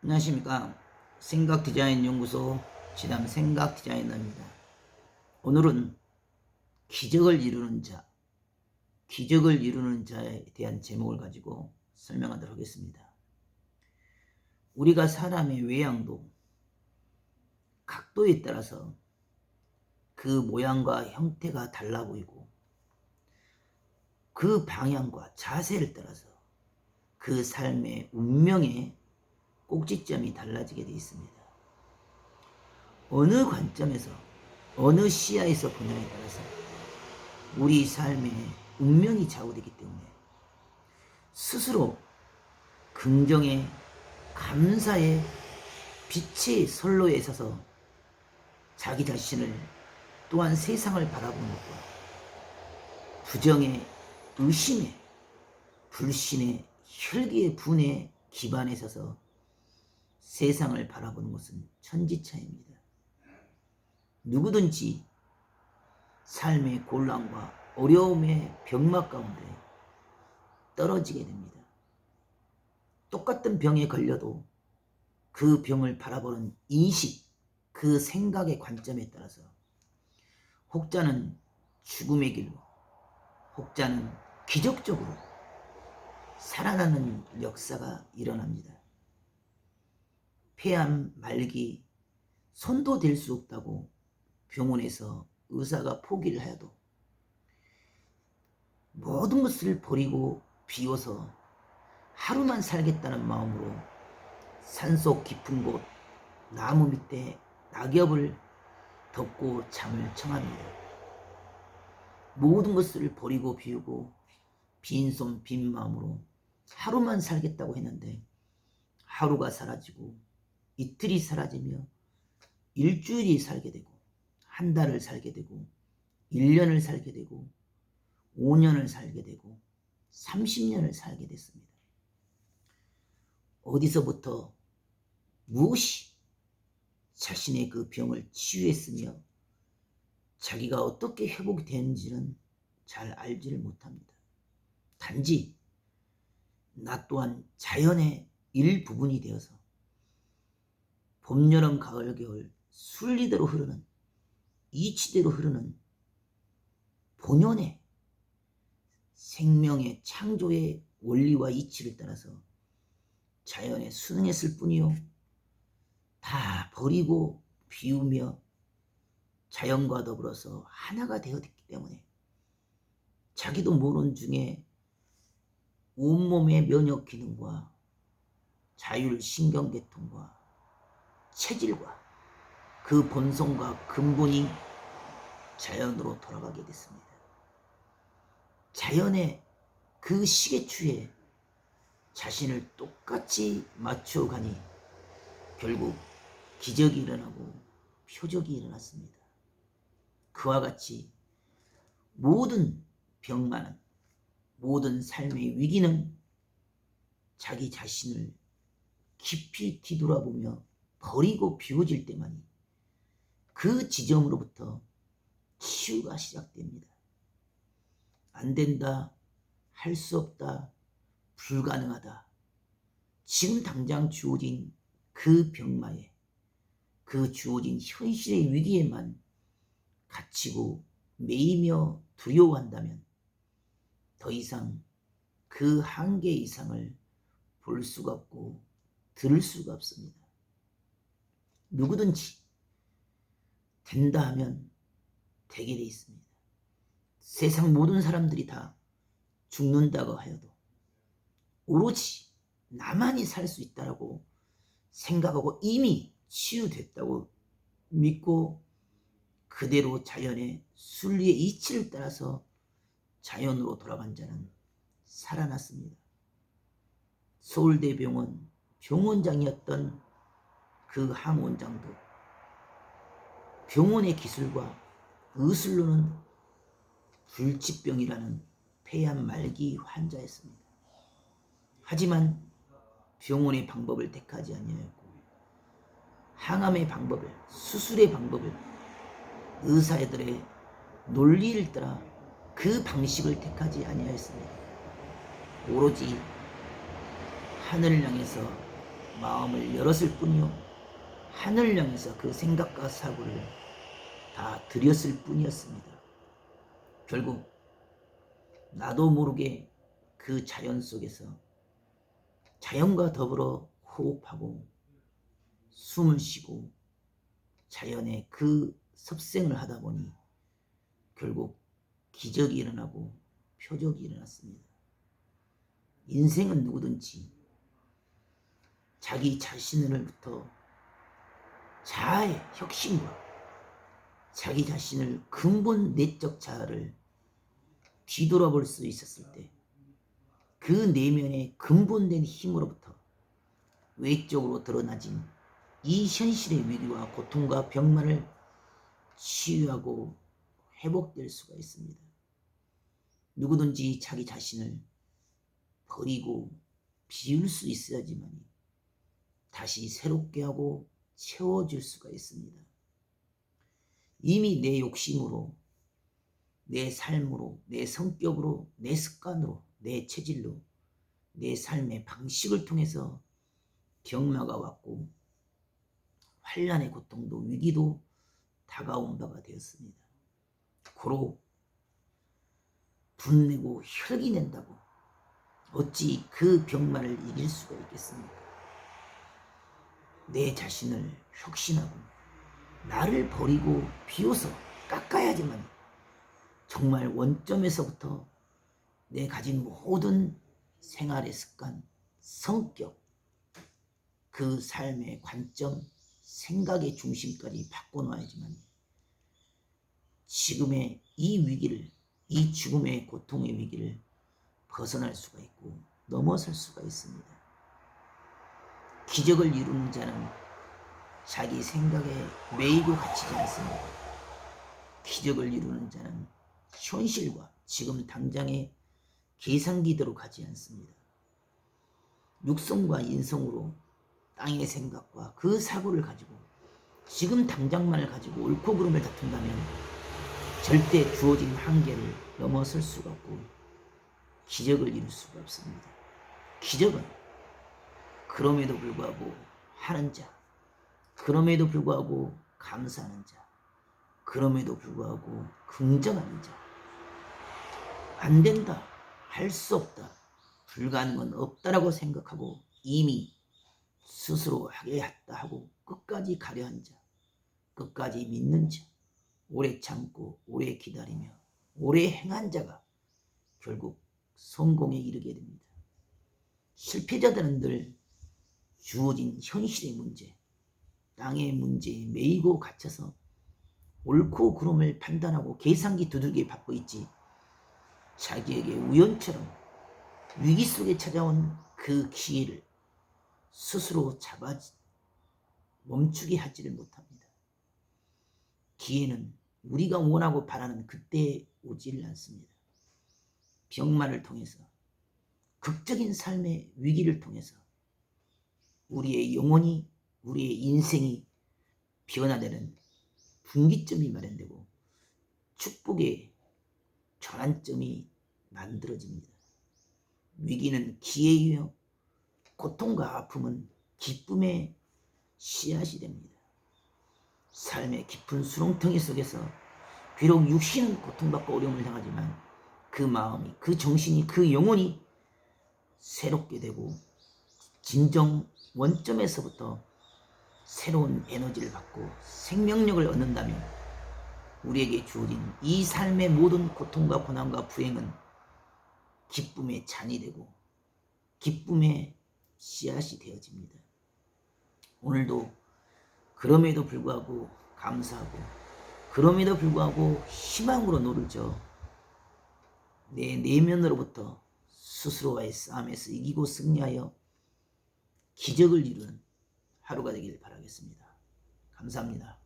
안녕하십니까. 생각 디자인 연구소 지담 생각 디자이너입니다. 오늘은 기적을 이루는 자 기적을 이루는 자에 대한 제목을 가지고 설명하도록 하겠습니다. 우리가 사람의 외양도 각도에 따라서 그 모양과 형태가 달라 보이고 그 방향과 자세를 따라서 그 삶의 운명에 꼭지점이 달라지게 되어 있습니다. 어느 관점에서 어느 시야에서 보냐에 따라서 우리 삶의 운명이 좌우되기 때문에 스스로 긍정의 감사의 빛의 선로에 서서 자기 자신을 또한 세상을 바라보는 것과 부정의 의심의 불신의 혈기의 분에 기반에 서서 세상을 바라보는 것은 천지차입니다. 누구든지 삶의 곤란과 어려움의 병막 가운데 떨어지게 됩니다. 똑같은 병에 걸려도 그 병을 바라보는 인식, 그 생각의 관점에 따라서 혹자는 죽음의 길로, 혹자는 기적적으로 살아나는 역사가 일어납니다. 폐암 말기 손도 댈 수 없다고 병원에서 의사가 포기를 하여도 모든 것을 버리고 비워서 하루만 살겠다는 마음으로 산속 깊은 곳 나무 밑에 낙엽을 덮고 잠을 청합니다. 모든 것을 버리고 비우고 빈손 빈 마음으로 하루만 살겠다고 했는데 하루가 사라지고 이틀이 사라지며 일주일이 살게 되고 한 달을 살게 되고 1년을 살게 되고 5년을 살게 되고 30년을 살게 됐습니다. 어디서부터 무엇이 자신의 그 병을 치유했으며 자기가 어떻게 회복이 되는지는 잘 알지를 못합니다. 단지 나 또한 자연의 일부분이 되어서 봄, 여름, 가을, 겨울 순리대로 흐르는 이치대로 흐르는 본연의 생명의 창조의 원리와 이치를 따라서 자연에 순응했을 뿐이요. 다 버리고 비우며 자연과 더불어서 하나가 되었기 때문에 자기도 모르는 중에 온몸의 면역 기능과 자율 신경계통과 체질과 그 본성과 근본이 자연으로 돌아가게 됐습니다. 자연의 그 시계추에 자신을 똑같이 맞추어 가니 결국 기적이 일어나고 표적이 일어났습니다. 그와 같이 모든 병만은 모든 삶의 위기는 자기 자신을 깊이 뒤돌아보며 버리고 비워질 때만이 그 지점으로부터 치유가 시작됩니다. 안 된다, 할 수 없다, 불가능하다. 지금 당장 주어진 그 병마에 그 주어진 현실의 위기에만 갇히고 매이며 두려워한다면 더 이상 그 한계 이상을 볼 수가 없고 들을 수가 없습니다. 누구든지 된다 하면 되게 돼 있습니다. 세상 모든 사람들이 다 죽는다고 하여도 오로지 나만이 살 수 있다라고 생각하고 이미 치유됐다고 믿고 그대로 자연의 순리의 이치를 따라서 자연으로 돌아간 자는 살아났습니다. 서울대병원 병원장이었던 그 항 원장도 병원의 기술과 의술로는 불치병이라는 폐암 말기 환자였습니다. 하지만 병원의 방법을 택하지 아니하였고 항암의 방법을 수술의 방법을 의사들의 논리를 따라 그 방식을 택하지 아니하였습니다. 오로지 하늘을 향해서 마음을 열었을 뿐이요 하늘 향해서 그 생각과 사고를 다 들였을 뿐이었습니다. 결국 나도 모르게 그 자연 속에서 자연과 더불어 호흡하고 숨을 쉬고 자연의 그 섭생을 하다 보니 결국 기적이 일어나고 표적이 일어났습니다. 인생은 누구든지 자기 자신으로부터 자아의 혁신과 자기 자신을 근본 내적 자아를 뒤돌아볼 수 있었을 때 그 내면의 근본된 힘으로부터 외적으로 드러나진 이 현실의 위기와 고통과 병만을 치유하고 회복될 수가 있습니다. 누구든지 자기 자신을 버리고 비울 수 있어야지만 다시 새롭게 하고 채워질 수가 있습니다. 이미 내 욕심으로, 내 삶으로, 내 성격으로, 내 습관으로, 내 체질로, 내 삶의 방식을 통해서 경마가 왔고 환란의 고통도 위기도 다가온 바가 되었습니다. 고로 분내고 혈기 낸다고 어찌 그 병마를 이길 수가 있겠습니까? 내 자신을 혁신하고 나를 버리고 비워서 깎아야지만 정말 원점에서부터 내 가진 모든 생활의 습관, 성격, 그 삶의 관점, 생각의 중심까지 바꿔놔야지만 지금의 이 위기를, 이 죽음의 고통의 위기를 벗어날 수가 있고 넘어설 수가 있습니다. 기적을 이루는 자는 자기 생각에 매이고 갇히지 않습니다. 기적을 이루는 자는 현실과 지금 당장의 계산기대로 가지 않습니다. 육성과 인성으로 땅의 생각과 그 사고를 가지고 지금 당장만을 가지고 옳고 그름을 다툰다면 절대 주어진 한계를 넘어설 수가 없고 기적을 이룰 수가 없습니다. 기적은 그럼에도 불구하고 하는 자, 그럼에도 불구하고 감사하는 자, 그럼에도 불구하고 긍정하는 자, 안 된다, 할 수 없다, 불가능은 없다라고 생각하고 이미 스스로 하겠다 하고 끝까지 가려한 자, 끝까지 믿는 자, 오래 참고 오래 기다리며 오래 행한 자가 결국 성공에 이르게 됩니다. 실패자들은 늘 주어진 현실의 문제, 땅의 문제에 매이고 갇혀서 옳고 그름을 판단하고 계산기 두들기에 바빠 있지 자기에게 우연처럼 위기 속에 찾아온 그 기회를 스스로 잡아 멈추게 하지를 못합니다. 기회는 우리가 원하고 바라는 그때에 오지를 않습니다. 병마를 통해서 극적인 삶의 위기를 통해서 우리의 영혼이 우리의 인생이 변화되는 분기점이 마련되고 축복의 전환점이 만들어집니다. 위기는 기회이며 고통과 아픔은 기쁨의 씨앗이 됩니다. 삶의 깊은 수렁텅이 속에서 비록 육신은 고통받고 어려움을 당하지만 그 마음이, 그 정신이, 그 영혼이 새롭게 되고 진정 원점에서부터 새로운 에너지를 받고 생명력을 얻는다면 우리에게 주어진 이 삶의 모든 고통과 고난과 불행은 기쁨의 잔이 되고 기쁨의 씨앗이 되어집니다. 오늘도 그럼에도 불구하고 감사하고 그럼에도 불구하고 희망으로 노를 져내 내면으로부터 스스로와의 싸움에서 이기고 승리하여 기적을 이루는 하루가 되길 바라겠습니다. 감사합니다.